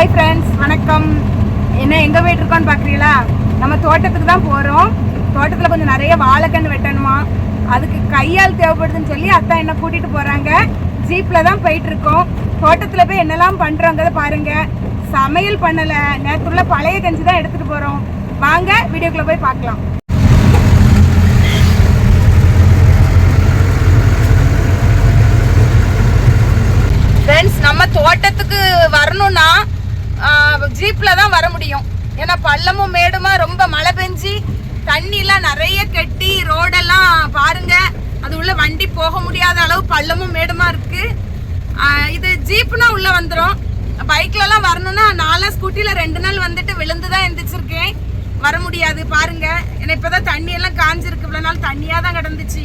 Hi friends வணக்கம். என்ன எங்கே போயிட்டு இருக்கோம்னு பார்க்குறீங்களா நம்ம தோட்டத்துக்கு தான் போகிறோம் தோட்டத்தில் கொஞ்சம் நிறைய வாழைக்கன்று வெட்டணுமா? அதுக்கு கையால் தேவைப்படுதுன்னு சொல்லி அத்தா என்ன கூட்டிகிட்டு போகிறாங்க ஜீப்பில் தான் போயிட்டுருக்கோம். தோட்டத்தில் போய் என்னெல்லாம் பண்ணுறோங்கிறத பாருங்கள் சமையல் பண்ணலை. நேற்றுள்ள பழைய கஞ்சி தான் எடுத்துகிட்டு போகிறோம் வாங்க வீடியோக்குள்ளே போய் பார்க்கலாம். ஃப்ரெண்ட்ஸ் நம்ம தோட்டத்துக்கு வரணும்னா தான் வர முடியும். ஏன்னா பள்ளமும் மேடுமா ரொம்ப மழை பெஞ்சு தண்ணிலாம் நிறைய கெட்டி ரோடெல்லாம் பாருங்க. அது உள்ள வண்டி போக முடியாத அளவு பள்ளமும் மேடுமா இருக்கு. இது ஜீப்னா உள்ள வந்துடும் பைக்லலாம் வரணும்னா நாலாம் ஸ்கூட்டியில் ரெண்டு நாள் வந்துட்டு விழுந்து தான் எந்திரிச்சிருக்கேன். வர முடியாது பாருங்க. ஏன்னா இப்போதான் தண்ணி எல்லாம் காஞ்சிருக்கு. இவ்வளோ நாள் தண்ணியாக தான் கிடந்துச்சு.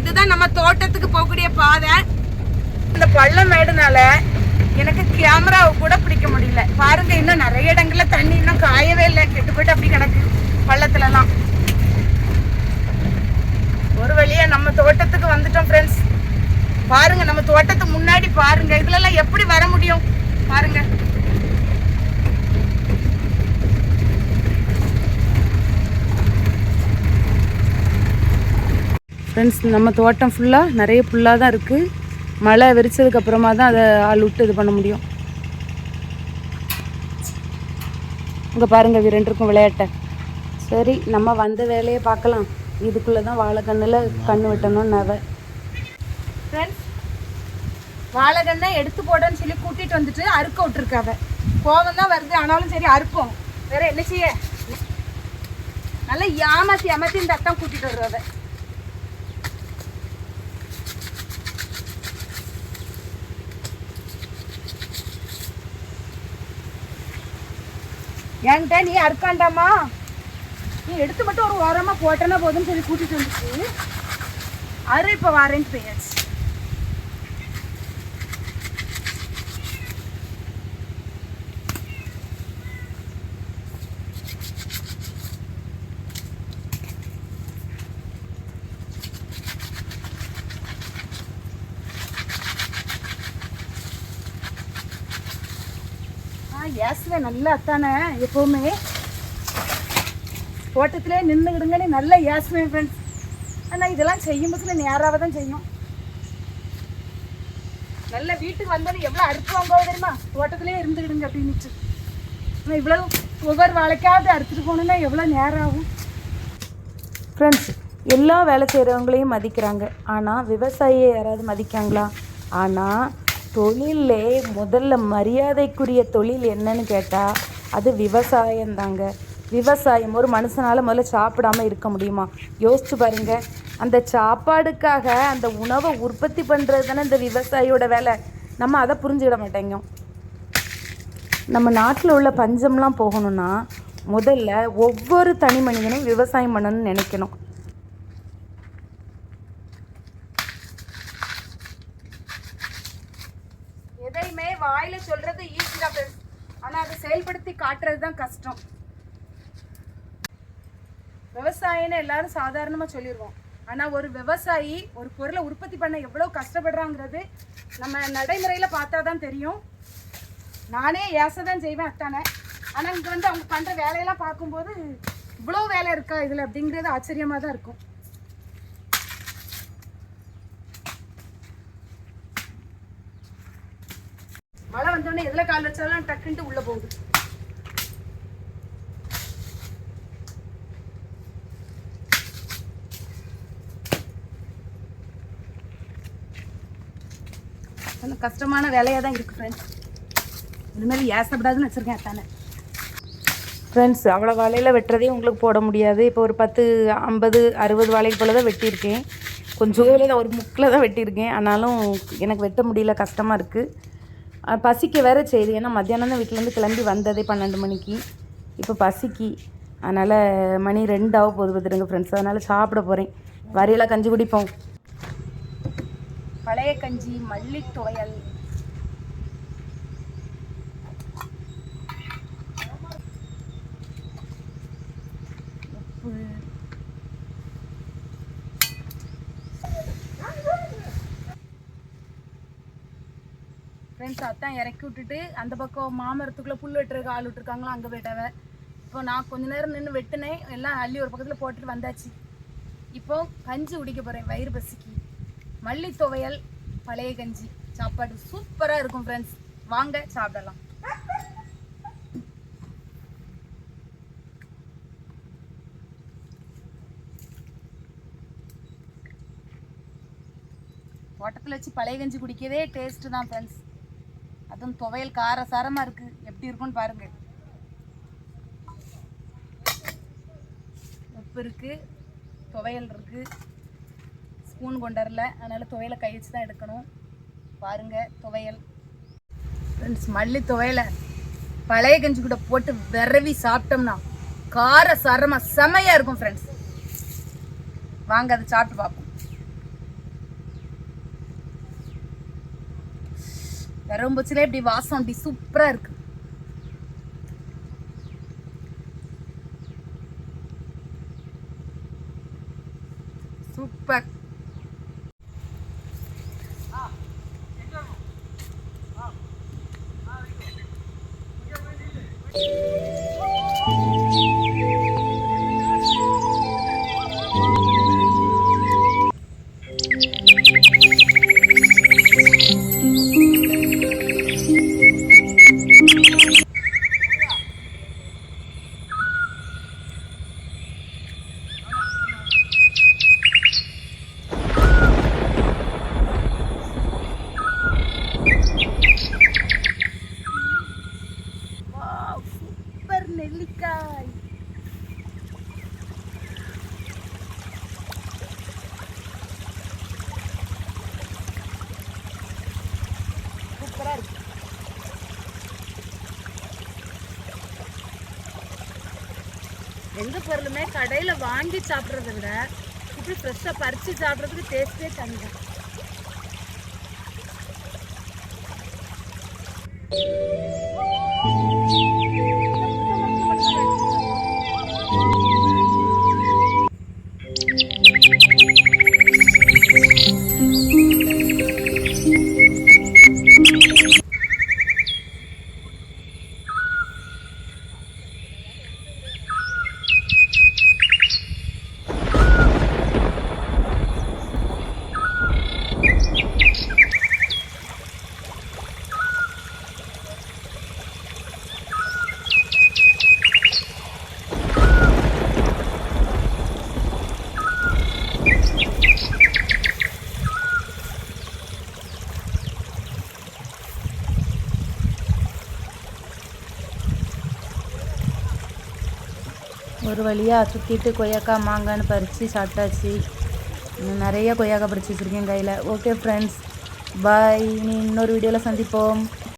இதுதான் நம்ம தோட்டத்துக்கு போகக்கூடிய பாதை. இந்த பள்ளம் மேடுனால எனக்கு கேமராவை கூட பிடிக்க முடியல. பாருங்க கெட்டு போயிட்டு அப்படி கிடக்கு. பள்ளத்துலலாம். ஒரு வழியா நம்ம தோட்டத்துக்கு வந்துட்டோம் ஃப்ரெண்ட்ஸ் பாருங்க நம்ம தோட்டத்துக்கு முன்னாடி பாருங்க. இதுலலாம் எப்படி வர முடியும்? பாருங்க. ஃப்ரெண்ட்ஸ் நம்ம தோட்டம் ஃபுல்லாக நிறைய புல்லாக தான் இருக்குது மழை விரிச்சதுக்கப்புறமா தான் அதை ஆள் விட்டு இது பண்ண முடியும். இங்கே பாருங்க இது ரெண்டுக்கும் விளையாட்டை. சரி நம்ம வந்த வேலையை பார்க்கலாம். இதுக்குள்ளே தான் வாழைக்கண்ணில் கண்ணு வெட்டணும் நவை. ஃப்ரெண்ட்ஸ் வாழைக்கண்ணை எடுத்து போடன்னு சொல்லி கூட்டிகிட்டு வந்துட்டு அறுக்க விட்டுருக்காவ கோவம் தான் வருது ஆனாலும் சரி அறுப்போம். வேற என்ன செய்ய? நல்லா ஏமாத்தி ஏமாத்தி இந்த அத்தான் கூட்டிகிட்டு வருவாவை என்கிட்ட நீ அறுக்காண்டாமா? நீ எடுத்து மட்டும் ஒரு ஓரமாக போட்டனா போதும்னு சொல்லி கூட்டிகிட்டு வந்துச்சு அரு இப்போ வாரேன்னு போயாச்சு. ஏசுவேன் நல்லா அத்தானே எப்போவுமே. தோட்டத்திலே நின்றுக்கிடுங்கன்னு நல்லா ஏசுவேன் ஃப்ரெண்ட்ஸ் ஆனால் இதெல்லாம் செய்யும் பட்சத்தில் நேராக தான் செய்யும். நல்ல வீட்டுக்கு வந்தோன்னு எவ்வளோ அறுத்து வாங்குவோம் தெரியுமா? தோட்டத்திலே இருந்துக்கிடுங்க அப்படின்னுச்சு ஆனால் இவ்வளோ ஒவ்வொரு வாழைக்காவது அறுத்துட்டு போகணுன்னா எவ்வளோ நேரம் ஆகும் ஃப்ரெண்ட்ஸ் எல்லா வேலை செய்கிறவங்களையும் மதிக்கிறாங்க. ஆனால் விவசாயியை யாராவது மதிக்காங்களா? ஆனால் தொழிலே முதல்ல மரியாதைக்குரிய தொழில் என்னன்னு கேட்டால் அது விவசாயம்தாங்க விவசாயம் ஒரு மனுஷனால் முதல்ல சாப்பிடாம இருக்க முடியுமா? யோசிச்சு பாருங்க. அந்த சாப்பாடுக்காக அந்த உணவை உற்பத்தி பண்ணுறது தானே இந்த விவசாயியோட வேலை. நம்ம அதை புரிஞ்சுக்கிட மாட்டேங்கும் நம்ம நாட்டில் உள்ள பஞ்சம்லாம் போகணும்னா முதல்ல ஒவ்வொரு தனி மனிதனும் விவசாயம் பண்ணணும்னு நினைக்கணும். வாயில சொல்றது ஈஸி தான் ஆனா அதை செயல்படுத்தி காட்டுறது தான் கஷ்டம். விவசாயம்னு எல்லாரும் சாதாரணமா சொல்லிடுவோம் ஆனா ஒரு விவசாயி ஒரு பொருளை உற்பத்தி பண்ண எவ்வளவு கஷ்டப்படுறாங்கிறது நம்ம நடைமுறையில பார்த்தா தான் தெரியும். நானே ஏச தான் செய்வேன் அத்தானே. ஆனா இங்க வந்து அவங்க பண்ற வேலையெல்லாம் பார்க்கும்போது இவ்வளோ வேலை இருக்கா இதுல அப்படிங்கிறது ஆச்சரியமா தான் இருக்கும். வந்தோடனே எதுல கால் வச்சாலும் டக்குன்ட்டு உள்ள போகுது. கொஞ்சம் கஷ்டமான வேலையாக தான் இருக்கு ஃப்ரெண்ட்ஸ் இனிமேல் ஏசப்படாதுன்னு வச்சுருக்கேன் அத்தானே. ஃப்ரெண்ட்ஸ் அவ்வளோ வாழையில் வெட்டுறதே உங்களுக்கு போட முடியாது. இப்போ ஒரு பத்து ஐம்பது அறுபது வாழைக்கு போல் தான் வெட்டியிருக்கேன். கொஞ்சம் தான் ஒரு முக்கில் தான் வெட்டியிருக்கேன். ஆனாலும் எனக்கு வெட்ட முடியல கஷ்டமாக இருக்குது பசிக்க வேற செய்யுது. ஏன்னா மத்தியானம் தான் வீட்டிலேருந்து கிளம்பி வந்ததே பன்னெண்டு மணிக்கு. இப்போ பசிக்கு. அதனால் மணி ரெண்டாக போகுது பார்த்துருங்க ஃப்ரெண்ட்ஸ் அதனால் சாப்பிட போகிறேன் வரையில கஞ்சி குடிப்போம். பழைய கஞ்சி மல்லி துவையல் உப்பு ஃப்ரெண்ட்ஸ் அத்தான் இறக்கி விட்டுட்டு அந்த பக்கம் மாமரத்துக்குள்ளே புல் வெட்டுறதுக்கு ஆள் விட்டுருக்காங்களோ அங்கே போயிட்டாவ இப்போ நான் கொஞ்ச நேரம் நின்று வெட்டினேன் எல்லாம் அள்ளி ஒரு பக்கத்தில் போட்டுட்டு வந்தாச்சு. இப்போ கஞ்சி குடிக்க போகிறேன் வயிறு பசிக்கு. மல்லி துவையல் பழைய கஞ்சி. சாப்பாடு சூப்பராக இருக்கும் ஃப்ரெண்ட்ஸ் வாங்க சாப்பிடலாம். தோட்டத்தில் வச்சு பழைய கஞ்சி குடிக்கவே டேஸ்ட்டு தான் ஃப்ரெண்ட்ஸ் அதுவும் துவையல் காரசாரமாக இருக்குது எப்படி இருக்கும்னு பாருங்க. உப்பு இருக்குது துவையல் இருக்குது ஸ்பூன் கொண்டு வரல அதனால் துவையலை கை வச்சு தான் எடுக்கணும். பாருங்க துவையல். ஃப்ரெண்ட்ஸ் மல்லி துவையலை பழைய கஞ்சி கூட போட்டு விரவி சாப்பிட்டோம்னா கார சாரமாக செமையாக இருக்கும் ஃப்ரெண்ட்ஸ் வாங்க அதை சாப்பிட்டு பார்ப்போம். விரவும்பச்சிலே இப்படி வாசம் அப்படி சூப்பராக இருக்கு. சூப்பர். சூப்பர் சூப்பராக எந்த பொருளுமே கடையில் வாங்கி சாப்பிட்றத விட இப்படி ஃப்ரெஷ்ஷாக பறித்து சாப்பிட்றதுக்கு டேஸ்ட்டே தனி தான் ஒரு வழியாக சுற்றிட்டு கொய்யாக்கா மாங்கான்னு பறித்து சாப்பிட்டாச்சு. நிறைய கொய்யாக்கா பறித்து வச்சுருக்கேன் கையில். ஓகே ஃப்ரெண்ட்ஸ் பாய் இனி இன்னொரு வீடியோவில் சந்திப்போம்.